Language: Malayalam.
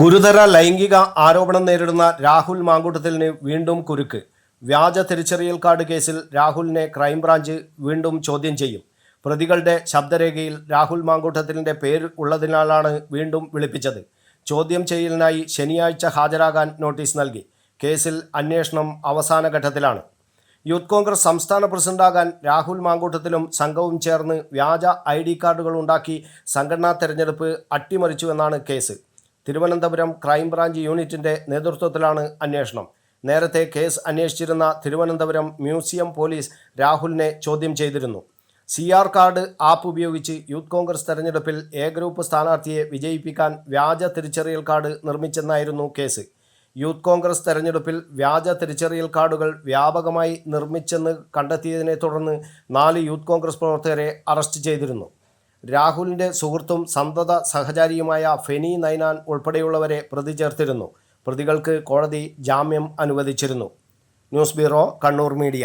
ഗുരുതര ലൈംഗിക ആരോപണം നേരിടുന്ന രാഹുൽ മാങ്കൂട്ടത്തിലിന് വീണ്ടും കുരുക്ക്. വ്യാജ തിരിച്ചറിയൽ കാർഡ് കേസിൽ രാഹുലിനെ ക്രൈംബ്രാഞ്ച് വീണ്ടും ചോദ്യം ചെയ്യും. പ്രതികളുടെ ശബ്ദരേഖയിൽ രാഹുൽ മാങ്കൂട്ടത്തിലിന്റെ പേര് ഉള്ളതിനാലാണ് വീണ്ടും വിളിപ്പിച്ചത്. ചോദ്യം ചെയ്യലിനായി ശനിയാഴ്ച ഹാജരാകാൻ നോട്ടീസ് നൽകി. കേസിൽ അന്വേഷണം അവസാന ഘട്ടത്തിലാണ്. യൂത്ത് കോൺഗ്രസ് സംസ്ഥാന പ്രസിഡന്റാകാൻ രാഹുൽ മാങ്കൂട്ടത്തിലും സംഘവും ചേർന്ന് വ്യാജ ഐ ഡി കാർഡുകൾ ഉണ്ടാക്കി സംഘടനാ തെരഞ്ഞെടുപ്പ് അട്ടിമറിച്ചുവെന്നാണ് കേസ്. തിരുവനന്തപുരം ക്രൈംബ്രാഞ്ച് യൂണിറ്റിന്റെ നേതൃത്വത്തിലാണ് അന്വേഷണം. നേരത്തെ കേസ് അന്വേഷിച്ചിരുന്ന തിരുവനന്തപുരം മ്യൂസിയം പോലീസ് രാഹുലിനെ ചോദ്യം ചെയ്തിരുന്നു. സി ആർ കാർഡ് ആപ്പ് ഉപയോഗിച്ച് യൂത്ത് കോൺഗ്രസ് തെരഞ്ഞെടുപ്പിൽ എ ഗ്രൂപ്പ് സ്ഥാനാർത്ഥിയെ വിജയിപ്പിക്കാൻ വ്യാജ തിരിച്ചറിയൽ കാർഡ് നിർമ്മിച്ചെന്നായിരുന്നു കേസ്. യൂത്ത് കോൺഗ്രസ് തെരഞ്ഞെടുപ്പിൽ വ്യാജ തിരിച്ചറിയൽ കാർഡുകൾ വ്യാപകമായി നിർമ്മിച്ചെന്ന് കണ്ടെത്തിയതിനെ തുടർന്ന് നാല് യൂത്ത് കോൺഗ്രസ് പ്രവർത്തകരെ അറസ്റ്റ് ചെയ്തിരുന്നു. രാഹുലിന്റെ സുഹൃത്തും സന്തത സഹചാരിയുമായ ഫെനി നൈനാൻ ഉൾപ്പെടെയുള്ളവരെ പ്രതി ചേർത്തിരുന്നു. പ്രതികൾക്ക് കോടതി ജാമ്യം അനുവദിച്ചിരുന്നു. News bureau Kannur media.